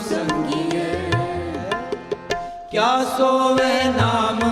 ਸੰਗੀਏ। ਕਿਆ ਸੋਵੇ ਨਾਮ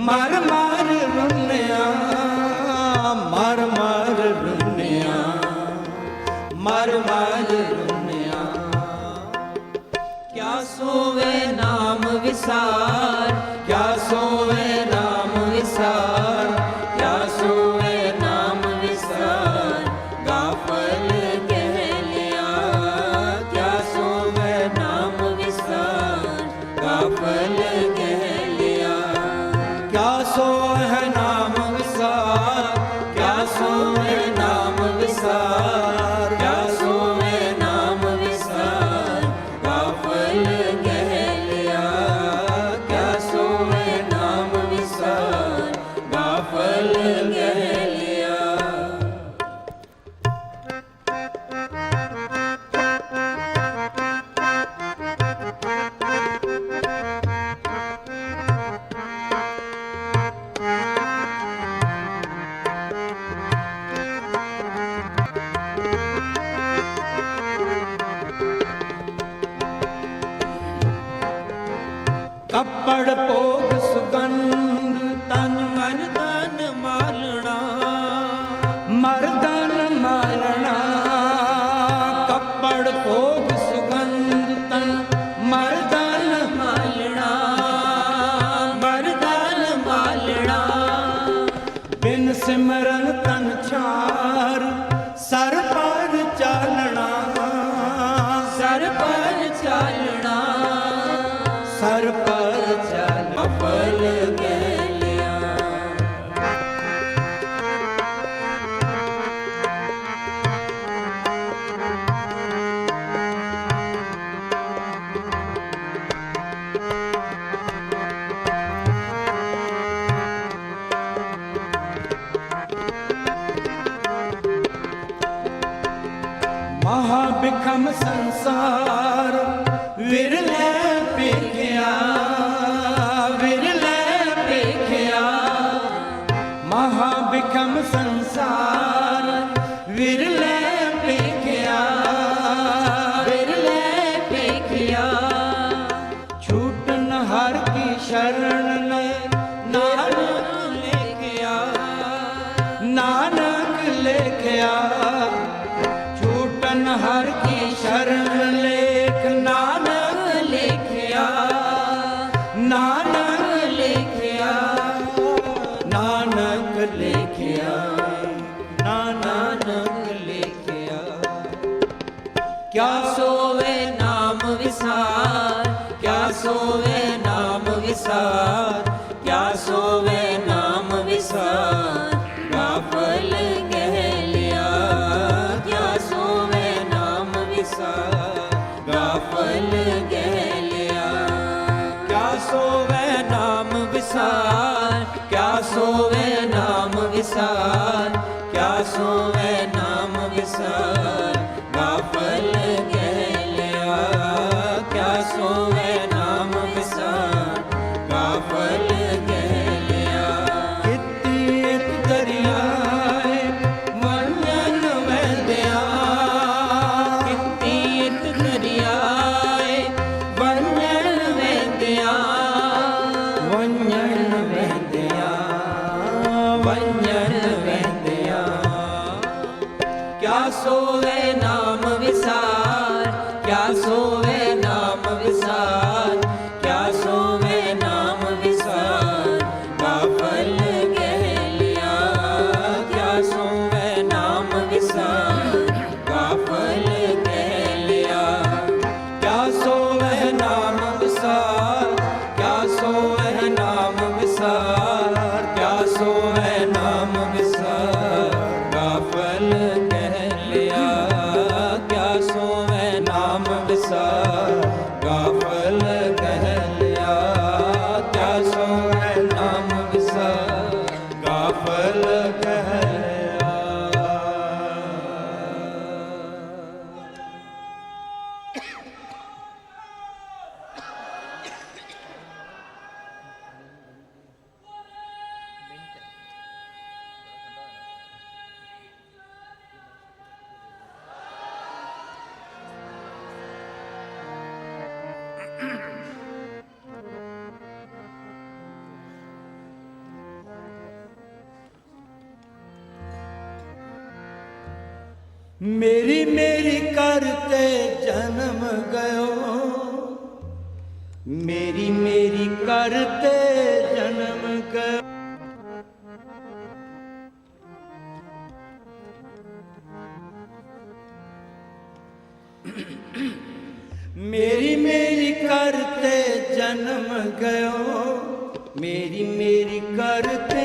ਮਰ ਸੋਵੇ ਨਾਮ ਵਿਸਾਰ ਕਿਆ ਸੋਵੇ so ਗਾਫਲ ਗਇਓ। ਮੇਰੀ ਮੇਰੀ ਕਰਤੇ ਜਨਮ ਗਇਓ ਮੇਰੀ ਮੇਰੀ ਕਰਤੇ ਜਨਮ ਗਇਓ। ਮੇਰੀ ਮੇਰੀ ਕਰਤੇ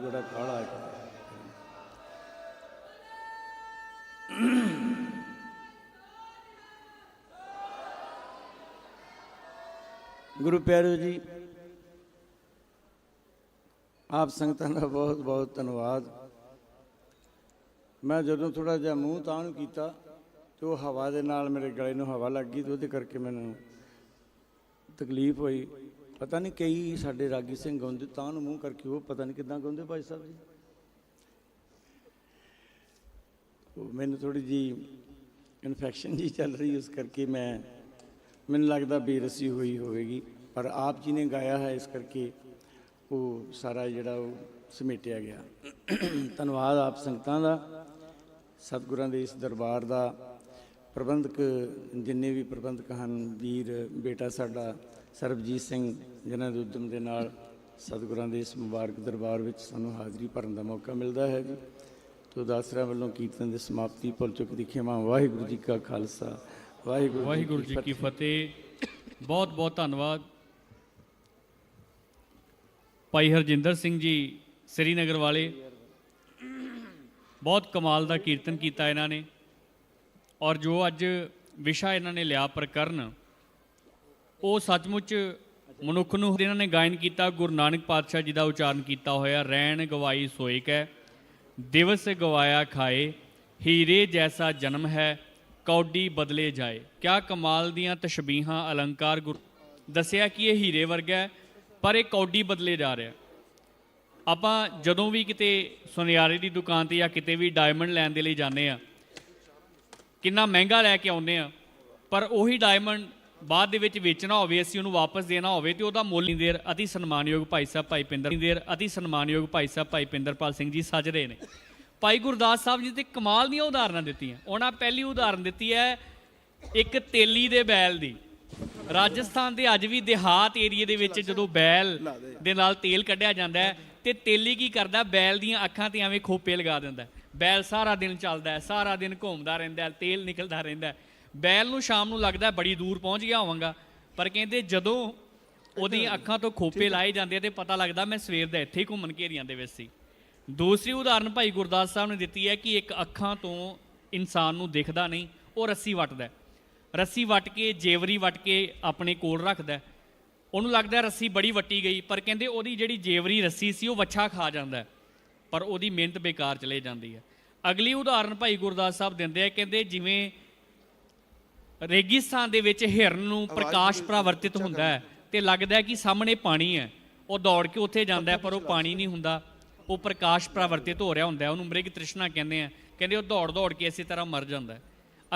ਭਾਈ ਕਾਲਾ ਹੈ। ਗੁਰੂ ਪਿਆਰਿਓ ਜੀ, ਆਪ ਸੰਗਤਾਂ ਦਾ ਬਹੁਤ ਬਹੁਤ ਧੰਨਵਾਦ। ਮੈਂ ਜਦੋਂ ਥੋੜਾ ਜਿਹਾ ਮੂੰਹ ਤਾਂ ਨੂੰ ਕੀਤਾ, ਤੇ ਉਹ ਹਵਾ ਦੇ ਨਾਲ ਮੇਰੇ ਗਲੇ ਨੂੰ ਹਵਾ ਲੱਗ ਗਈ ਤੇ ਉਹਦੇ ਕਰਕੇ ਮੈਨੂੰ ਤਕਲੀਫ ਹੋਈ। ਪਤਾ ਨਹੀਂ ਕਈ ਸਾਡੇ ਰਾਗੀ ਸਿੰਘ ਗਾਉਂਦੇ, ਤਾਂ ਨੂੰ ਮੂੰਹ ਕਰਕੇ ਉਹ ਪਤਾ ਨਹੀਂ ਕਿਦਾਂ ਗਾਉਂਦੇ ਭਾਈ ਸਾਹਿਬ ਜੀ। ਉਹ ਮੈਨੂੰ ਥੋੜੀ ਜੀ ਇਨਫੈਕਸ਼ਨ ਜੀ ਚੱਲ ਰਹੀ, ਉਸ ਕਰਕੇ ਮੈਂ, ਮੈਨੂੰ ਲੱਗਦਾ ਬੇਰਸੀ ਹੋਈ ਹੋਵੇਗੀ, ਪਰ ਆਪ ਜੀ ਨੇ ਗਾਇਆ ਹੈ, ਇਸ ਕਰਕੇ ਉਹ ਸਾਰਾ ਜਿਹੜਾ ਉਹ ਸਮੇਟਿਆ ਗਿਆ। ਧੰਨਵਾਦ ਆਪ ਸੰਗਤਾਂ ਦਾ, ਸਤਿਗੁਰਾਂ ਦੇ ਇਸ ਦਰਬਾਰ ਦਾ। ਪ੍ਰਬੰਧਕ, ਜਿੰਨੇ ਵੀ ਪ੍ਰਬੰਧਕ ਹਨ, ਵੀਰ, ਬੇਟਾ ਸਾਡਾ ਸਰਬਜੀਤ ਸਿੰਘ ਜਿਨ੍ਹਾਂ ਦੇ ਉਦਮ ਦੇ ਨਾਲ ਸਤਿਗੁਰਾਂ ਦੇ ਇਸ ਮੁਬਾਰਕ ਦਰਬਾਰ ਵਿੱਚ ਸਾਨੂੰ ਹਾਜ਼ਰੀ ਭਰਨ ਦਾ ਮੌਕਾ ਮਿਲਦਾ ਹੈ ਜੀ। ਤੋ ਦਾਸਰਾ ਵੱਲੋਂ ਕੀਰਤਨ ਦੀ ਸਮਾਪਤੀ ਭੁੱਲ ਚੁੱਕ ਦੀ ਖਿਮਾ ਵਾਹਿਗੁਰੂ ਜੀ ਕਾ ਖਾਲਸਾ ਵਾਹਿਗੁਰੂ ਵਾਹਿਗੁਰੂ ਜੀ ਕੀ ਫਤਿਹ। ਬਹੁਤ ਬਹੁਤ ਧੰਨਵਾਦ। ਭਾਈ ਹਰਜਿੰਦਰ ਸਿੰਘ ਜੀ ਸ੍ਰੀਨਗਰ ਵਾਲੇ। ਬਹੁਤ ਕਮਾਲ ਦਾ ਕੀਰਤਨ ਕੀਤਾ ਇਹਨਾਂ ਨੇ। ਔਰ ਜੋ ਅੱਜ ਵਿਸ਼ਾ ਇਹਨਾਂ ਨੇ ਲਿਆ ਪ੍ਰਕਰਨ ਉਹ ਸੱਚਮੁੱਚ ਮਨੁੱਖ ਨੂੰ ਇਹਨਾਂ ਨੇ ਗਾਇਨ ਕੀਤਾ, ਗੁਰੂ ਨਾਨਕ ਪਾਤਸ਼ਾਹ ਜੀ ਦਾ ਉਚਾਰਨ ਕੀਤਾ ਹੋਇਆ, ਰਹਿਣ ਗਵਾਈ ਸੋਇਕ ਹੈ, ਦਿਵਸ ਗਵਾਇਆ ਖਾਏ, ਹੀਰੇ ਜੈਸਾ ਜਨਮ ਹੈ, ਕੌਡੀ ਬਦਲੇ ਜਾਏ। ਕਿਆ ਕਮਾਲ ਦੀਆਂ ਤਸ਼ਬੀਹਾਂ, ਅਲੰਕਾਰ ਗੁਰ ਦੱਸਿਆ ਕਿ ਇਹ ਹੀਰੇ ਵਰਗਾ ਪਰ ਇਹ ਕੌਡੀ ਬਦਲੇ ਜਾ ਰਿਹਾ। ਆਪਾਂ ਜਦੋਂ ਵੀ ਕਿਤੇ ਸੁਨਿਆਰੇ ਦੀ ਦੁਕਾਨ ਤੇ ਜਾਂ ਕਿਤੇ ਵੀ ਡਾਇਮੰਡ ਲੈਣ ਦੇ ਲਈ ਜਾਂਦੇ ਆ ਕਿੰਨਾ ਮਹਿੰਗਾ ਲੈ ਕੇ ਆਉਂਦੇ ਆ ਪਰ ਉਹੀ ਡਾਇਮੰਡ ਬਾਅਦ ਦੇ ਵਿੱਚ ਵੇਚਣਾ ਹੋਵੇ ਅਸੀਂ ਉਹਨੂੰ ਵਾਪਸ ਦੇਣਾ ਹੋਵੇ ਤੇ ਉਹਦਾ ਮੁੱਲ ਦੇਰ ਅਤੀ ਸਨਮਾਨਯੋਗ ਭਾਈ ਸਾਹਿਬ ਭਾਈ ਪਿੰਦਰ ਦੇਰ ਅਤੀ ਸਨਮਾਨਯੋਗ ਭਾਈ ਸਾਹਿਬ ਭਾਈ ਪਿੰਦਰਪਾਲ ਸਿੰਘ ਜੀ ਸੱਜ ਰਹੇ ਨੇ। ਭਾਈ ਗੁਰਦਾਸ ਸਾਹਿਬ ਜੀ ਤੇ ਕਮਾਲ ਦੀਆਂ ਉਦਾਹਰਨਾਂ ਦਿੱਤੀਆਂ। ਉਹਨਾਂ ਪਹਿਲੀ ਉਦਾਹਰਨ ਦਿੱਤੀ ਹੈ ਇੱਕ ਤੇਲੀ ਦੇ ਬੈਲ ਦੀ। ਰਾਜਸਥਾਨ ਦੇ ਅੱਜ ਵੀ ਦਿਹਾਤ ਏਰੀਏ ਦੇ ਵਿੱਚ ਜਦੋਂ ਬੈਲ ਦੇ। ਨਾਲ ਤੇਲ ਕੱਢਿਆ ਜਾਂਦਾ ਹੈ ਤੇ ਤੇਲੀ ਕੀ ਕਰਦਾ? ਬੈਲ ਦੀਆਂ ਅੱਖਾਂ ਤੇ ਐਵੇਂ ਖੋਪੇ ਲਗਾ ਦਿੰਦਾ। ਬੈਲ ਸਾਰਾ ਦਿਨ ਚੱਲਦਾ ਹੈ ਸਾਰਾ ਦਿਨ ਘੁੰਮਦਾ ਰਹਿੰਦਾ ਤੇਲ ਨਿਕਲਦਾ ਰਹਿੰਦਾ। ਬੈਲ ਨੂੰ ਸ਼ਾਮ ਨੂੰ ਲੱਗਦਾ ਬੜੀ ਦੂਰ ਪਹੁੰਚ ਗਿਆ ਹੋਵਾਂਗਾ ਪਰ ਕਹਿੰਦੇ ਜਦੋਂ ਉਹਦੀਆਂ ਅੱਖਾਂ ਤੋਂ ਖੋਪੇ ਲਾਏ ਜਾਂਦੇ ਆ ਤੇ ਪਤਾ ਲੱਗਦਾ ਮੈਂ ਸਵੇਰ ਦਾ ਇੱਥੇ ਹੀ ਘੁੰਮਣ ਘੇਰੀਆਂ ਦੇ ਵਿੱਚ ਸੀ ਦੂਸਰੀ ਉਦਾਹਰਨ ਭਾਈ ਗੁਰਦਾਸ ਸਾਹਿਬ ਨੇ ਦਿੱਤੀ ਹੈ ਕਿ ਇੱਕ ਅੱਖਾਂ ਤੋਂ ਇਨਸਾਨ ਨੂੰ ਦਿਖਦਾ ਨਹੀਂ ਉਹ ਰੱਸੀ ਵੱਟਦਾ। ਰੱਸੀ ਵੱਟ ਕੇ ਜੇਵਰੀ ਵੱਟ ਕੇ ਆਪਣੇ ਕੋਲ ਰੱਖਦਾ। ਉਹਨੂੰ ਲੱਗਦਾ ਰੱਸੀ ਬੜੀ ਵੱਟੀ ਗਈ ਪਰ ਕਹਿੰਦੇ ਉਹਦੀ ਜਿਹੜੀ ਜੇਵਰੀ ਰੱਸੀ ਸੀ ਉਹ ਵੱਛਾ ਖਾ ਜਾਂਦਾ। ਪਰ ਉਹਦੀ ਮਿਹਨਤ ਬੇਕਾਰ ਚਲੇ ਜਾਂਦੀ ਹੈ ਅਗਲੀ ਉਦਾਹਰਨ ਭਾਈ ਗੁਰਦਾਸ ਸਾਹਿਬ ਦਿੰਦੇ ਆ ਕਹਿੰਦੇ ਜਿਵੇਂ ਰੇਗਿਸਤਾਨ ਦੇ ਵਿੱਚ ਹਿਰਨ ਨੂੰ ਪ੍ਰਕਾਸ਼ ਪ੍ਰਾਵਰਤਿਤ ਹੁੰਦਾ ਹੈ ਤੇ ਲੱਗਦਾ ਹੈ ਕਿ ਸਾਹਮਣੇ ਪਾਣੀ ਹੈ। ਉਹ ਦੌੜ ਕੇ ਉੱਥੇ ਜਾਂਦਾ ਪਰ ਉਹ ਪਾਣੀ ਨਹੀਂ ਹੁੰਦਾ। ਉਹ ਪ੍ਰਕਾਸ਼ ਪ੍ਰਾਵਰਤਿਤ ਹੋ ਰਿਹਾ ਹੁੰਦਾ ਉਹਨੂੰ ਮ੍ਰਿਗ ਤ੍ਰਿਸ਼ਨਾ ਕਹਿੰਦੇ ਆ। ਕਹਿੰਦੇ ਉਹ ਦੌੜ ਦੌੜ ਕੇ ਇਸੇ ਤਰ੍ਹਾਂ ਮਰ ਜਾਂਦਾ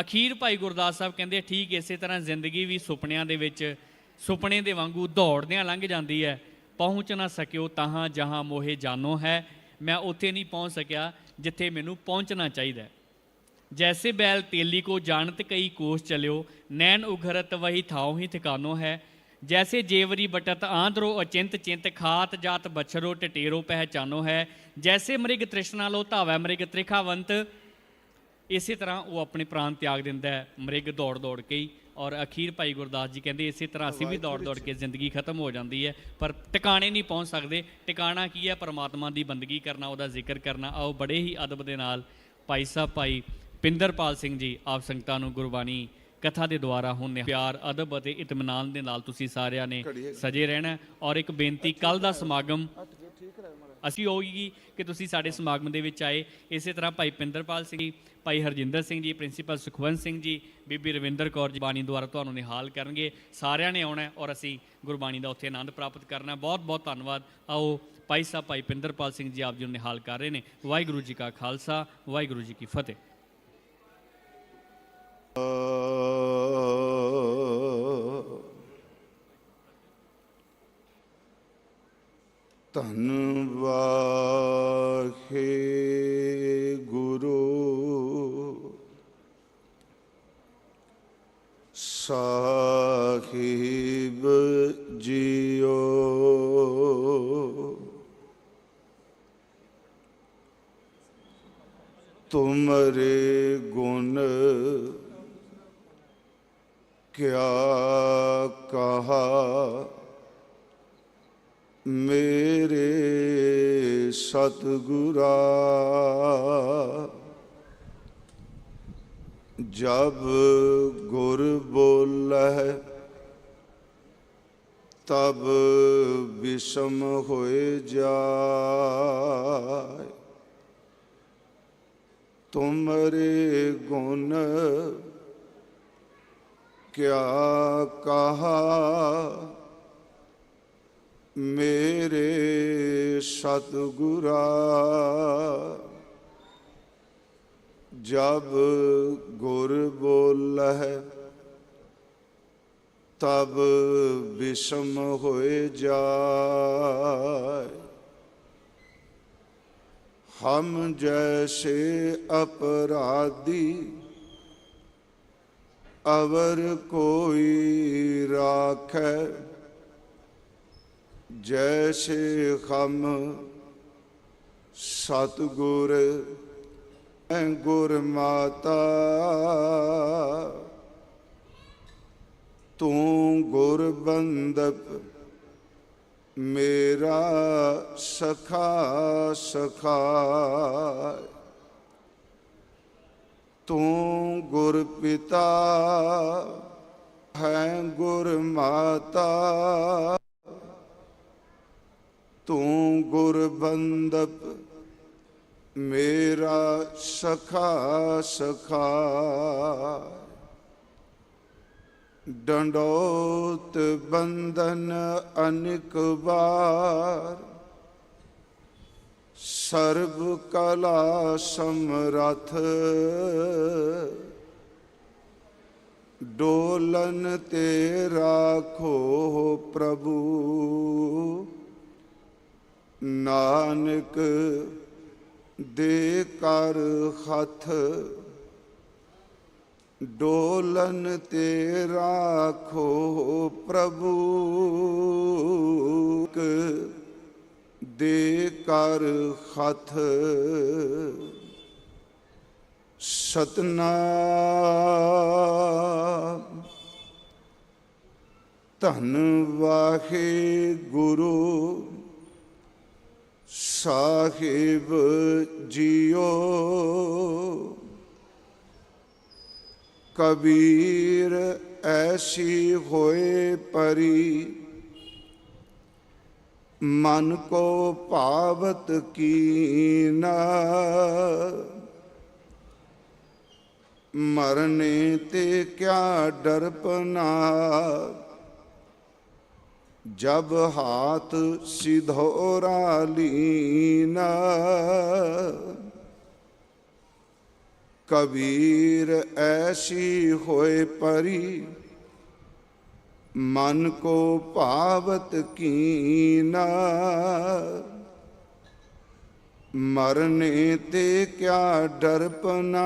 ਅਖੀਰ ਭਾਈ ਗੁਰਦਾਸ ਸਾਹਿਬ ਕਹਿੰਦੇ ਠੀਕ ਇਸੇ ਤਰ੍ਹਾਂ ਜ਼ਿੰਦਗੀ ਵੀ ਸੁਪਨਿਆਂ ਦੇ ਵਿੱਚ ਸੁਪਨੇ ਦੇ ਵਾਂਗੂ ਦੌੜਦਿਆਂ ਲੰਘ ਜਾਂਦੀ ਹੈ। ਪਹੁੰਚ ਨਾ ਸਕਿਓ ਤਹਾਂ ਜਹਾਂ ਮੋਹੇ ਜਾਨੋ ਹੈ। ਮੈਂ ਉੱਥੇ ਨਹੀਂ ਪਹੁੰਚ ਸਕਿਆ ਜਿੱਥੇ ਮੈਨੂੰ ਪਹੁੰਚਣਾ ਚਾਹੀਦਾ जैसे बैल तेली को जानत कई कोष चल्यो नैन उघरत वही थाओ ही ठिकानो है जैसे जेवरी बटत आंध्रो अचिंत चिंत खात जात बछरो टटेरो पहचानो है जैसे मृग तृष्णा लो धावै मृग त्रिखावंत ਇਸੇ ਤਰ੍ਹਾਂ ਉਹ ਆਪਣੇ ਪ੍ਰਾਣ ਤਿਆਗ ਦਿੰਦਾ ਹੈ ਮ੍ਰਿਗ ਦੌੜ ਦੌੜ ਕੇ ਹੀ ਔਰ ਅਖੀਰ ਭਾਈ ਗੁਰਦਾਸ ਜੀ ਕਹਿੰਦੇ ਇਸੇ ਤਰ੍ਹਾਂ ਅਸੀਂ ਵੀ ਦੌੜ ਦੌੜ ਕੇ ਜ਼ਿੰਦਗੀ ਖਤਮ ਹੋ ਜਾਂਦੀ ਹੈ ਪਰ ਟਿਕਾਣੇ ਨਹੀਂ ਪਹੁੰਚ ਸਕਦੇ ਟਿਕਾਣਾ ਕੀ ਹੈ ਪਰਮਾਤਮਾ ਦੀ ਬੰਦਗੀ ਕਰਨਾ ਉਹਦਾ ਜ਼ਿਕਰ ਕਰਨਾ ਆਓ ਬੜੇ ਹੀ ਅਦਬ ਦੇ ਨਾਲ ਭਾਈ ਸਾਹਿਬ ਭਾਈ ਪਿੰਦਰਪਾਲ ਸਿੰਘ ਜੀ ਆਪ ਸੰਗਤਾਂ ਨੂੰ ਗੁਰਬਾਣੀ ਕਥਾ ਦੇ ਦੁਆਰਾ ਹੁਣ ਪਿਆਰ ਅਦਬ ਅਤੇ ਇਤਮਾਨਾਨ ਦੇ ਨਾਲ ਤੁਸੀਂ ਸਾਰਿਆਂ ਨੇ ਸਜੇ ਰਹਿਣਾ। ਔਰ ਇੱਕ ਬੇਨਤੀ ਕੱਲ ਦਾ ਸਮਾਗਮ ਅਸੀਂ ਹੋਊਗੀ ਕਿ ਤੁਸੀਂ ਸਾਡੇ ਸਮਾਗਮ ਦੇ ਵਿੱਚ ਆਏ। ਇਸੇ ਤਰ੍ਹਾਂ ਭਾਈ ਪਿੰਦਰਪਾਲ ਸਿੰਘ ਜੀ ਭਾਈ ਹਰਜਿੰਦਰ ਸਿੰਘ ਜੀ ਪ੍ਰਿੰਸੀਪਲ ਸੁਖਵੰਤ ਸਿੰਘ ਜੀ ਬੀਬੀ ਰਵਿੰਦਰ ਕੌਰ ਜੀ ਬਾਣੀ ਦੁਆਰਾ ਤੁਹਾਨੂੰ ਨਿਹਾਲ ਕਰਨਗੇ। ਸਾਰਿਆਂ ਨੇ ਆਉਣਾ ਔਰ ਅਸੀਂ ਗੁਰਬਾਣੀ ਦਾ ਉੱਥੇ ਆਨੰਦ ਪ੍ਰਾਪਤ ਕਰਨਾ। ਬਹੁਤ ਬਹੁਤ ਧੰਨਵਾਦ। ਆਓ ਭਾਈ ਸਾਹਿਬ ਭਾਈ ਪਿੰਦਰਪਾਲ ਸਿੰਘ ਜੀ ਆਪ ਜੀ ਨੂੰ ਨਿਹਾਲ ਕਰ ਰਹੇ ਨੇ। ਵਾਹਿਗੁਰੂ ਜੀ ਕਾ ਖਾਲਸਾ ਵਾਹਿਗੁਰੂ ਜੀ ਕੀ ਫਤਿਹ। ਧੰਨ ਵਾਹੇ ਗੁਰੂ ਸਾਹਿਬ ਜੀਓ। ਤੁਮਰੇ ਗੁਣ ਕਿਆ ਕਹਾ? ਮੇਰੇ ਸਤਿਗੁਰਾ ਜਬ ਗੁਰ ਬੋਲੈ ਤਬ ਵਿਸ਼ਮ ਹੋਏ ਜਾਏ। ਤੁਮਰੇ ਗੁਣ ਕਿਆ ਕਹਾ? ਮੇਰੇ ਸਤਿਗੁਰਾ ਜਬ ਗੁਰ ਬੋਲਹਿ ਤਬ ਵਿਸ਼ਮ ਹੋਏ ਜਾਏ। ਹਮ ਜੈਸੇ ਅਪਰਾਧੀ ਅਵਰ ਕੋਈ ਰਾਖੈ, ਜੈਸੇ ਖਮ ਸਤਗੁਰ ਐ ਗੁਰ ਮਾਤਾ। ਤੂੰ ਗੁਰ ਬੰਦਪ ਮੇਰਾ ਸਖਾ ਸਖਾ ਤੂੰ ਗੁਰ ਪਿਤਾ ਹੈ ਗੁਰ ਮਾਤਾ। ਤੂੰ ਗੁਰ ਬੰਦਪ ਮੇਰਾ ਸਖਾ ਸਖਾ। ਡੰਡੋਤ ਬੰਧਨ ਅਨਿਕ ਵਾਰ ਸਰਬ ਕਲਾ ਸਮਰਥ। ਡੋਲਨ ਤੇ ਰਾਖੋ ਪ੍ਰਭੂ। ਨਾਨਕ ਦੇ ਕਰ ਹੱਥ। ਡੋਲਨ ਤੇ ਰਾਖੋ ਪ੍ਰਭੂ। ਕ ਦੇ ਕਰ ਹੱਥ। ਸਤਨਾਮ। ਧੰਨ ਵਾਹੇ ਗੁਰੂ ਸਾਹਿਬ ਜੀਓ। ਕਬੀਰ ਐਸੀ ਹੋਏ ਪਰੀ ਮਨ ਕੋ ਭਾਵਤ ਕੀਨਾ। ਮਰਨੇ ਤੇ ਕਿਆ ਡਰਪਨਾ ਜਬ ਹਾਥ ਸਿਧੋਰਾ ਲੀਨਾ। ਕਬੀਰ ਐਸੀ ਹੋਏ ਪਰੀ ਮਨ ਕੋ ਭਾਵਤ ਕੀਨਾ। ਮਰਨੇ ਤੇ ਕਿਆ ਡਰਪਨਾ